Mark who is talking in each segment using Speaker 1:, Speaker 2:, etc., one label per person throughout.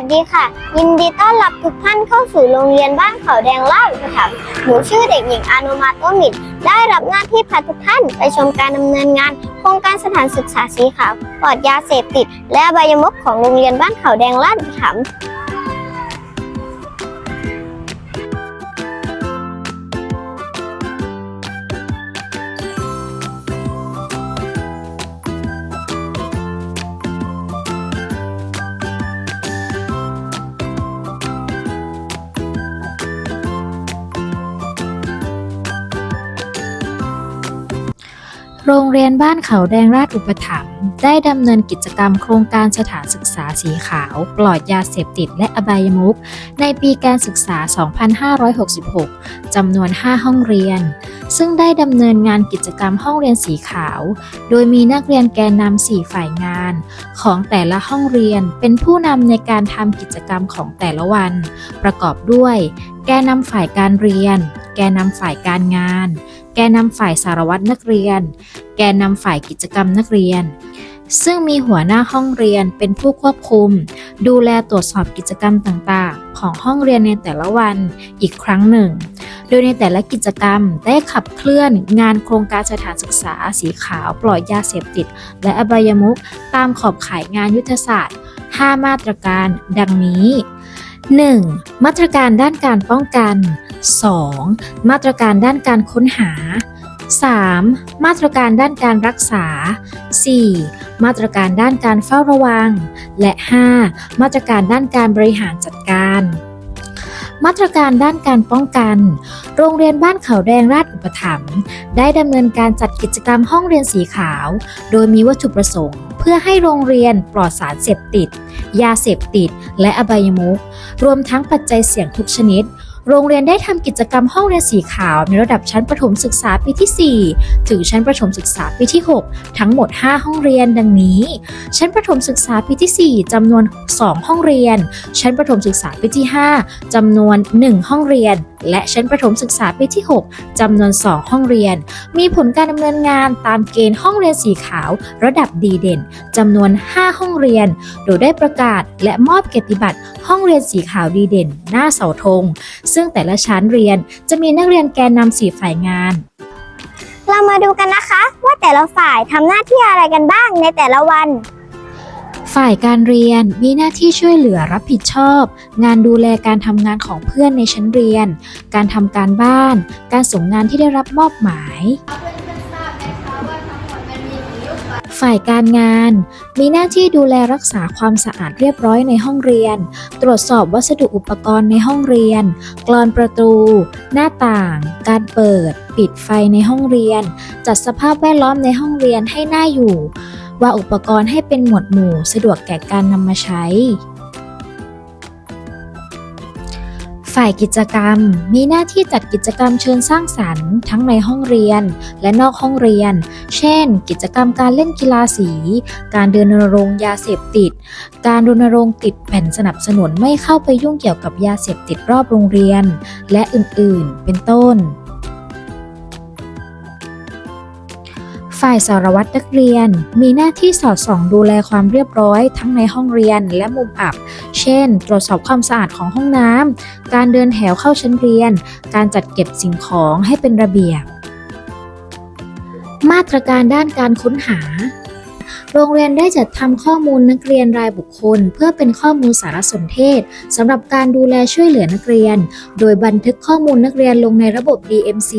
Speaker 1: สดีค่ะ ยินดีต้อนรับทุกท่านเข้าสู่โรงเรียนบ้านเขาแดงลาดอุปถัมภ์หนูชื่อเด็กหญิงอานุมาโตมิดได้รับหน้าที่พาทุกท่านไปชมการดำเนินงาน โครงการสถานศึกษาสีขาวปลอดยาเสพติด และใบายมุขของโรงเรียนบ้านเขาแดงลาดอุปถัมภ์
Speaker 2: โรงเรียนบ้านเขาแดงราชอุปถัมภ์ได้ดำเนินกิจกรรมโครงการสถานศึกษาสีขาว ปลอดยาเสพติดและอบายมุขในปีการศึกษา 2566 จำนวน 5 ห้องเรียน ซึ่งได้ดำเนินงานกิจกรรมห้องเรียนสีขาว โดยมีนักเรียนแกนนำ4ฝ่ายงาน ของแต่ละห้องเรียนเป็นผู้นำในการทำกิจกรรมของแต่ละวัน ประกอบด้วย แกนนำฝ่ายการเรียน แกนนำฝ่ายการงาน นนำฝ่ายสารวัตรนักเรียน แกนนำฝ่ายกิจกรรมนักเรียน ซึ่งมีหัวหน้าห้องเรียนเป็นผู้ควบคุม ดูแลตรวจสอบกิจกรรมต่างๆ ของห้องเรียนในแต่ละวันอีกครั้งหนึ่ง โดยในแต่ละกิจกรรมได้ขับเคลื่อนงานโครงการสถานศึกษาสีขาวปล่อดยาเสพติด และอบายมุขตามขอบข่ายงานยุทธศาสตร์ 5 มาตรการ ดังนี้ 1. มาตรการด้านการป้องกัน 2. มาตรการด้านการค้นหา 3. มาตรการด้านการรักษา 4. มาตรการด้านการเฝ้าระวัง และ 5. มาตรการด้านการบริหารจัดการ มาตรการด้านการป้องกัน โรงเรียนบ้านเขาแดงราชอุปถัมภ์ได้ดำเนินการจัดกิจกรรมห้องเรียนสีขาว โดยมีวัตถุประสงค์ เพื่อให้โรงเรียนปลอดสารเสพติด ยาเสพติด และอบายมุขรวมทั้งปัจจัยเสี่ยงทุกชนิด โรงเรียนได้ทำกิจกรรมห้องเรียนสีขาวในระดับชั้นประถมศึกษาปีที่ 4 ถึงชั้นประถมศึกษาปีที่ 6 ทั้งหมด 5 ห้องเรียนดังนี้ ชั้นประถมศึกษาปีที่ 4จำนวน 2 ห้องเรียน ชั้นประถมศึกษาปีที่ 5จำนวน 1 ห้องเรียน และชั้นประถมศึกษาปีที่ 6จำนวน 2 ห้องเรียน มีผลการดำเนินงานตามเกณฑ์ห้องเรียนสีขาว ระดับดีเด่นจำนวน 5 ห้องเรียน โดยได้ประกาศและมอบเกียรติบัตรห้องเรียนสีขาวดีเด่น หน้าเสาธงซึ่งแต่ละชั้นเรียนจะมีนักเรียนแกนนำสีฝ่ายงาน
Speaker 1: เรามาดูกันนะคะว่าแต่ละฝ่ายทำหน้าที่อะไรกันบ้างในแต่ละวัน
Speaker 2: ฝ่ายการเรียนมีหน้าที่ช่วยเหลือรับผิดชอบ งานดูแลการทำงานของเพื่อนในชั้นเรียน การทำการบ้าน การส่งงานที่ได้รับมอบหมาย ฝ่ายการงาน มีหน้าที่ดูแลรักษาความสะอาดเรียบร้อยในห้องเรียน ตรวจสอบวัสดุอุปกรณ์ในห้องเรียน กรอนประตู หน้าต่าง การเปิด ปิดไฟในห้องเรียน จัดสภาพแวดล้อมในห้องเรียนให้น่าอยู่ ว่าอุปกรณ์ให้เป็นหมวดหมู่ สะดวกแก่การนำมาใช้ ฝ่ายกิจกรรม มีหน้าที่จัดกิจกรรมเชิญสร้างสรรค์ ทั้งในห้องเรียนและนอกห้องเรียน เช่น กิจกรรมการเล่นกีฬาสี การเดินรณรงค์ยาเสพติด การรณรงค์ติดแผ่นสนับสนุนไม่เข้าไปยุ่งเกี่ยวกับยาเสพติดรอบโรงเรียน และอื่นๆ เป็นต้น ฝ่ายสารวัตรนักเรียน มีหน้าที่สอดส่องดูแลความเรียบร้อยทั้งในห้องเรียนและมุมอับ เช่น ตรวจสอบความสะอาดของห้องน้ำ การเดินแถวเข้าชั้นเรียน การจัดเก็บสิ่งของให้เป็นระเบียบ มาตรการด้านการค้นหา โรงเรียนได้จัดทำข้อมูลนักเรียนรายบุคคล เพื่อเป็นข้อมูลสารสนเทศสำหรับการดูแลช่วยเหลือนักเรียน โดยบันทึกข้อมูลนักเรียนลงในระบบ DMC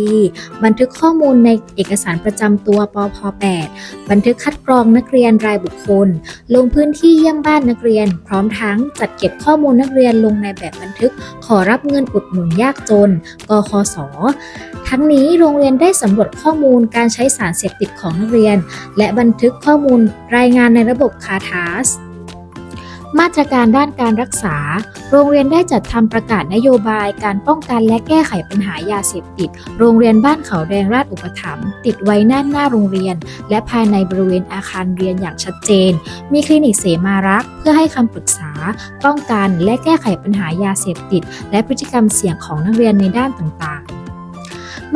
Speaker 2: บันทึกข้อมูลในเอกสารประจำตัวปพ8บันทึกคัดกรองนักเรียนรายบุคคล ลงพื้นที่เยี่ยมบ้านนักเรียน พร้อมทั้งจัดเก็บข้อมูลนักเรียนลงในแบบบันทึก ขอรับเงินอุดหนุนยากจน กคส ทั้งนี้โรงเรียนได้สำรวจข้อมูลการใช้สารเสพติดของนักเรียน และบันทึกข้อมูล รายงานในระบบคาทาสมาตรการด้านการรักษา โรงเรียนได้จัดทำประกาศนโยบายการป้องกันและแก้ไขปัญหายาเสพติด โรงเรียนบ้านเขาแดงราชอุปถัมภ์ติดไว้หน้าหน้าโรงเรียน และภายในบริเวณอาคารเรียนอย่างชัดเจน มีคลินิกเสมารัก เพื่อให้คำปรึกษา ป้องกันและแก้ไขปัญหายาเสพติด และพฤติกรรมเสี่ยงของนักเรียนในด้านต่างๆ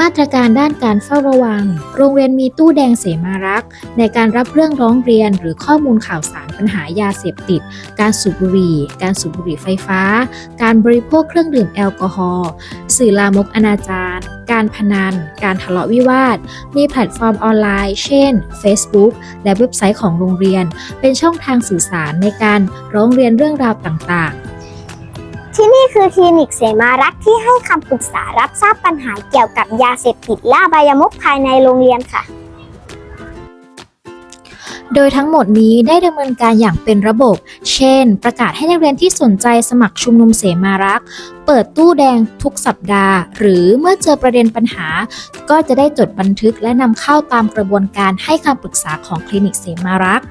Speaker 2: มาตรการด้านการเฝ้าระวัง โรงเรียนมีตู้แดงเสมารักษ์ในการรับเรื่องร้องเรียนหรือข้อมูลข่าวสารปัญหายาเสพติด การสูบบุหรี่ การสูบบุหรี่ไฟฟ้า การบริโภคเครื่องดื่มแอลกอฮอล์ สื่อลามกอนาจารการพนัน การทะเลาะวิวาท มีแพลตฟอร์มออนไลน์ เช่น Facebook และเว็บไซต์ของโรงเรียน เป็นช่องทางสื่อสารในการร้องเรียนเรื่องราวต่างๆ
Speaker 1: คือคลินิกเสมารักษ์ที่ให้คำปรึกษารับทราบปัญหาเกี่ยวกับยาเสพติดละอบายมุขภายในโรงเรียนค่ะ
Speaker 2: โดยทั้งหมดนี้ได้ดำเนินการอย่างเป็นระบบ เช่น ประกาศให้นักเรียนที่สนใจสมัครชุมนุมเสมารักษ์เปิดตู้แดงทุกสัปดาห์ หรือเมื่อเจอประเด็นปัญหา ก็จะได้จดบันทึกและนำเข้าตามกระบวนการให้คำปรึกษาของคลินิกเสมารักษ์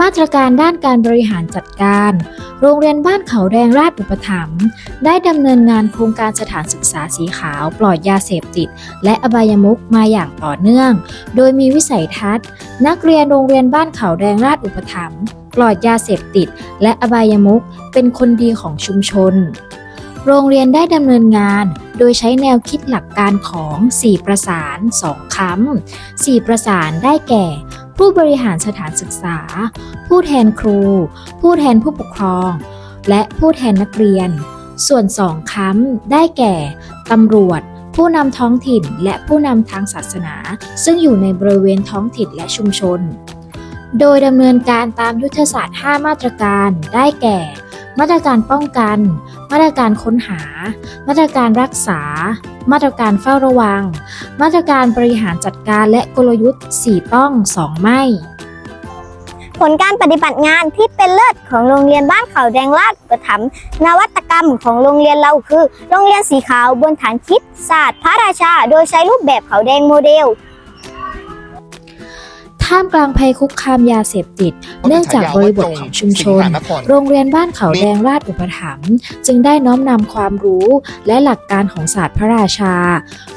Speaker 2: มาตรการด้านการบริหารจัดการ โรงเรียนบ้านเขาแดงราชอุปถัมภ์ได้ดำเนินงานโครงการสถานศึกษาสีขาวปลอดยาเสพติด และอบายมุขมาอย่างต่อเนื่อง โดยมีวิสัยทัศน์ นักเรียนโรงเรียนบ้านเขาแดงราชอุปถัมภ์ปลอดยาเสพติด และอบายมุขเป็นคนดีของชุมชน โรงเรียนได้ดำเนินงานโดยใช้แนวคิดหลักการของ 4 ประสาน 2 คำ4 ประสานได้แก่ ผู้บริหารสถานศึกษา ผู้แทนครู ผู้แทนผู้ปกครอง และผู้แทนนักเรียน ส่วนสองค้ำได้แก่ตำรวจ ผู้นำท้องถิ่น และผู้นำทางศาสนา ซึ่งอยู่ในบริเวณท้องถิ่นและชุมชน โดยดำเนินการตามยุทธศาสตร์ 5 มาตรการได้แก่ มาตรการป้องกัน มาตรการค้นหา มาตรการรักษา มาตรการเฝ้าระวัง มาตรการบริหารจัดการและกลยุทธ์ 4 ต้อง 2 ไม่
Speaker 1: ผลการปฏิบัติงานที่เป็นเลิศของโรงเรียนบ้านเขาแดงราชอุปถัมภ์นวัตกรรมของโรงเรียนเราคือ โรงเรียนสีขาวบนฐานคิดศาสตร์พระราชา โดยใช้รูปแบบเขาแดงโมเดล
Speaker 2: ท่ามกลางภัยคุกคามยาเสพติด เนื่องจากบริบทของชุมชน โรงเรียนบ้านเขาแดงราชอุปถัมภ์จึงได้น้อมนำความรู้และหลักการของศาสตร์พระราชา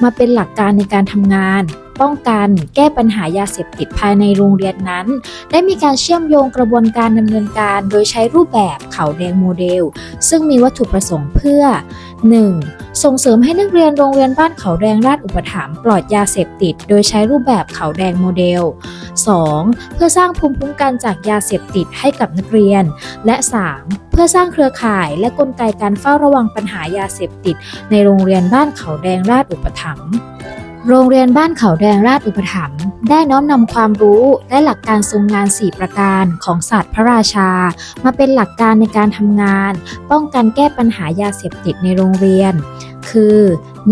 Speaker 2: มาเป็นหลักการในการทำงาน ป้องกัน แก้ปัญหายาเสพติดภายในโรงเรียนนั้น ได้มีการเชื่อมโยงกระบวนการดำเนินการ โดยใช้รูปแบบเขาแดงโมเดล ซึ่งมีวัตถุประสงค์เพื่อ 1. ส่งเสริมให้นักเรียนโรงเรียนบ้านเขาแดงราชอุปถัมภ์ปลอดยาเสพติด โดยใช้รูปแบบเขาแดงโมเดล 2. เพื่อสร้างภูมิคุ้มกันจากยาเสพติดให้กับนักเรียน และ 3. เพื่อสร้างเครือข่ายและกลไกการเฝ้าระวังปัญหายาเสพติด ในโรงเรียนบ้านเขาแดงราชอุปถัมภ์ โรงเรียนบ้านเขาแดงราชอุปถัมภ์ได้น้อมนำความรู้และหลักการทรงงาน 4 ประการของศาสตร์พระราชา มาเป็นหลักการในการทำงาน ป้องกันแก้ปัญหายาเสพติดในโรงเรียน คือ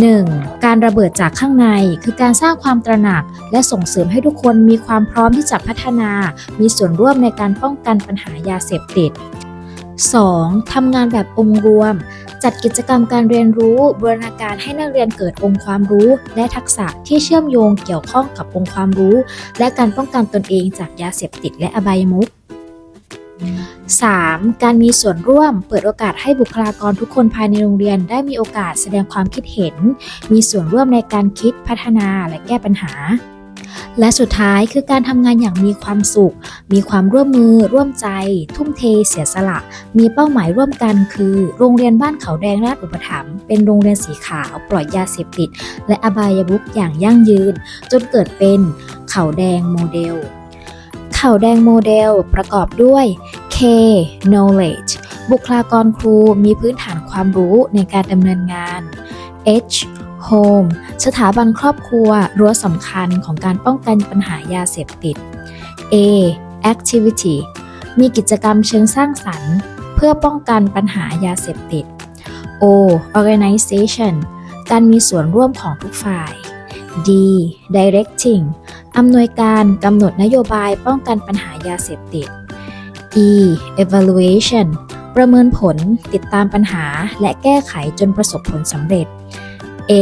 Speaker 2: 1. การระเบิดจากข้างใน คือการสร้างความตระหนัก และส่งเสริมให้ทุกคนมีความพร้อมที่จะพัฒนา มีส่วนร่วมในการป้องกันปัญหายาเสพติด 2. ทำงานแบบองค์รวม จัดกิจกรรมการเรียนรู้บูรณาการให้นักเรียนเกิดองค์ความรู้ และทักษะที่เชื่อมโยงเกี่ยวข้องกับองค์ความรู้ และการป้องกันตนเองจากยาเสพติดและอบายมุข 3. การมีส่วนร่วมเปิดโอกาสให้บุคลากรทุกคนภายในโรงเรียนได้มีโอกาสแสดงความคิดเห็น มีส่วนร่วมในการคิดพัฒนาและแก้ปัญหา และสุดท้ายคือการทำงานอย่างมีความสุข มีความร่วมมือ ร่วมใจ ทุ่มเท เสียสละ มีเป้าหมายร่วมกัน คือ โรงเรียนบ้านเขาแดงราชอุปถัมภ์เป็นโรงเรียนสีขาวปล่อดยาเสพติด และอบายมุขอย่างยั่งยืน จนเกิดเป็นเขาแดงโมเดล เขาแดงโมเดลประกอบด้วย K knowledge บุคลากรครูมีพื้นฐานความรู้ในการดำเนินงาน H home สถาบันครอบครัวรั้วสำคัญของการป้องกันปัญหายาเสพติด A activity มีกิจกรรมเชิงสร้างสรรค์ เพื่อป้องกันปัญหายาเสพติด O organization การมีส่วนร่วมของทุกฝ่าย D directing อำนวยการกำหนดนโยบายป้องกันปัญหายาเสพติด E evaluation ประเมินผลติดตามปัญหาและแก้ไขจนประสบผลสำเร็จ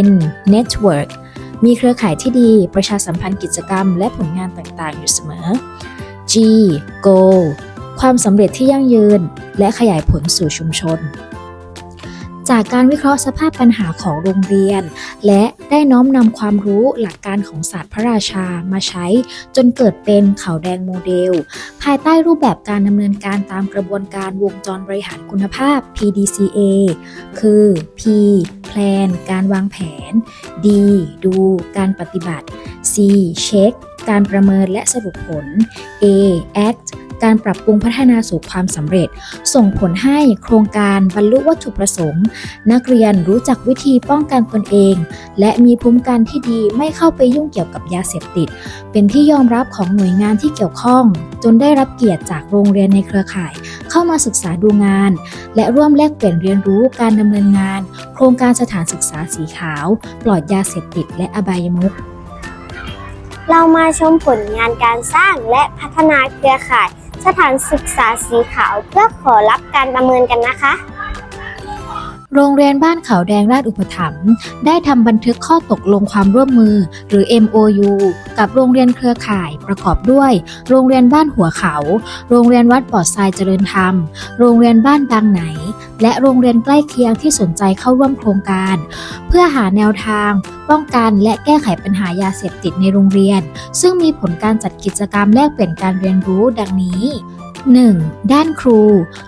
Speaker 2: N network มีเครือข่ายที่ดีประชาสัมพันธ์กิจกรรมและผลงานต่างๆ อยู่เสมอ G go ความสำเร็จที่ยั่งยืน และขยายผลสู่ชุมชน จากการวิเคราะห์สภาพปัญหาของโรงเรียน และได้น้อมนำความรู้หลักการของศาสตร์พระราชามาใช้ จนเกิดเป็นเขาวแดงโมเดล ภายใต้รูปแบบการดำเนินการตามกระบวนการวงจรบริหารคุณภาพ PDCA คือ P Plan การวางแผน D ดูการปฏิบัติ C Check การประเมินและสรุปผล A Act การปรับปรุงพัฒนาสู่ความสำเร็จ ส่งผลให้โครงการบรรลุวัตถุประสงค์ นักเรียนรู้จักวิธีป้องกันตนเอง และมีภูมิคุ้มกันที่ดีไม่เข้าไปยุ่งเกี่ยวกับยาเสพติด เป็นที่ยอมรับของหน่วยงานที่เกี่ยวข้อง จนได้รับเกียรติจากโรงเรียนในเครือข่าย เข้ามาศึกษาดูงาน และร่วมแลกเปลี่ยนเรียนรู้การดำเนินงาน โครงการสถานศึกษาสีขาว ปลอดยาเสพติด และอบายมุข
Speaker 1: เรามาชมผลงานการสร้างและพัฒนาเครือข่าย สถานศึกษาสีขาวเพื่อขอรับการประเมินกันนะคะ
Speaker 2: โรงเรียนบ้านเขาแดงราชอุปถัมภ์ได้ทำบันทึกข้อตกลงความร่วมมือ หรือ MOU กับโรงเรียนเครือข่ายประกอบด้วย โรงเรียนบ้านหัวเขา โรงเรียนวัดปอดทรายเจริญธรรม โรงเรียนบ้านบางไหน และโรงเรียนใกล้เคียงที่สนใจเข้าร่วมโครงการ เพื่อหาแนวทาง ป้องกันและแก้ไขปัญหายาเสพติดในโรงเรียน ซึ่งมีผลการจัดกิจกรรมแลกเปลี่ยนการเรียนรู้ดังนี้ 1. ด้านครู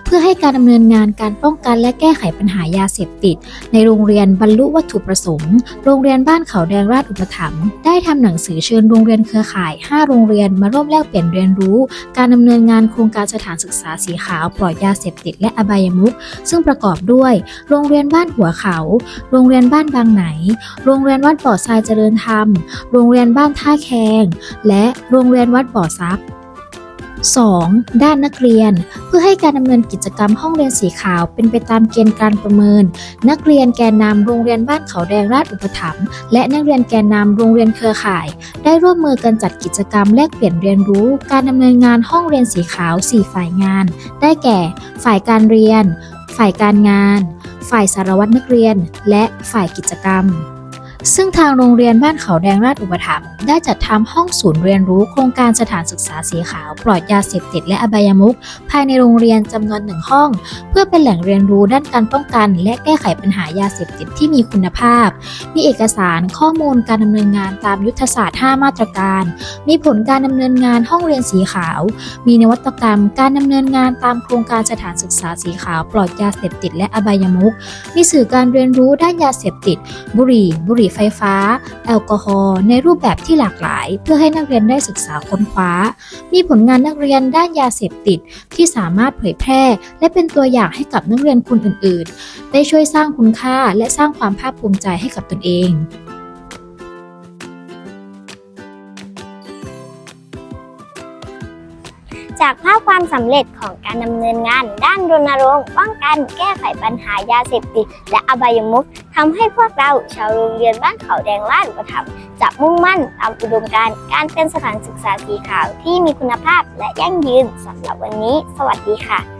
Speaker 2: เพื่อให้การดำเนินงานการป้องกันและแก้ไขปัญหายาเสพติด ในโรงเรียนบรรลุวัตถุประสงค์ โรงเรียนบ้านเขาแดงราชอุปถัมภ์ได้ทำหนังสือเชิญโรงเรียนเครือข่าย 5 โรงเรียนมาร่วมแลกเปลี่ยนเรียนรู้ การดำเนินงานโครงการสถานศึกษาสีขาวปลอดยาเสพติดและอบายมุขซึ่งประกอบด้วย โรงเรียนบ้านหัวเขา โรงเรียนบ้านบางไหน โรงเรียนวัดบ่อทรายเจริญธรรม โรงเรียนบ้านท่าแคง และโรงเรียนวัดบ่อซับ 2. ด้านนักเรียน เพื่อให้การดำเนินกิจกรรมห้องเรียนสีขาวเป็นไปตามเกณฑ์การประเมิน นักเรียนแกนนำโรงเรียนบ้านเขาแดงราชอุปถัมภ์และนักเรียนแกนนำโรงเรียนเครือข่าย ได้ร่วมมือกันจัดกิจกรรมแลกเปลี่ยนเรียนรู้ การดำเนินงานห้องเรียนสีขาว 4 ฝ่ายงาน ได้แก่ ฝ่ายการเรียน ฝ่ายการงาน ฝ่ายสารวัตรนักเรียน และฝ่ายกิจกรรม ซึ่งทางโรงเรียนบ้านเขาแดงราชอุปถัมภ์ได้จัดทำห้องศูนย์เรียนรู้โครงการสถานศึกษาสีขาวปลอดยาเสพติดและอบายมุขภายในโรงเรียนจำนวนหนึ่งห้อง เพื่อเป็นแหล่งเรียนรู้ด้านการป้องกัน และแก้ไขปัญหายาเสพติดที่มีคุณภาพ มีเอกสารข้อมูลการดำเนินงานตามยุทธศาสตร์ 5 มาตรการ มีผลการดำเนินงานห้องเรียนสีขาว มีนวัตกรรม การดำเนินงานตามโครงการสถานศึกษาสีขาวปลอดยาเสพติดและอบายมุขมีสื่อการเรียนรู้ด้านยาเสพติด บุหรี่บุหรี่ไฟฟ้า แอลกอฮอล์ในรูปแบบที่หลากหลาย เพื่อให้นักเรียนได้ศึกษาค้นคว้า มีผลงานนักเรียนด้านยาเสพติด ที่สามารถเผยแพร่ และเป็นตัวอย่างให้กับนักเรียนคนอื่น ๆ ได้ช่วยสร้างคุณค่าและสร้างความภาคภูมิใจให้กับตนเอง
Speaker 1: จากภาพความสำเร็จของการดำเนินงาน ด้านรณรงค์ป้องกันแก้ไขปัญหายาเสพติดและอบายมุข ทำให้พวกเราชาวโรงเรียนบ้านเขาแดงลาดอุปถัมภ์จะมุ่งมั่นตามอุดมการณ์การเป็นสถานศึกษาสีขาวที่มีคุณภาพและยั่งยืนสำหรับวันนี้ สวัสดีค่ะ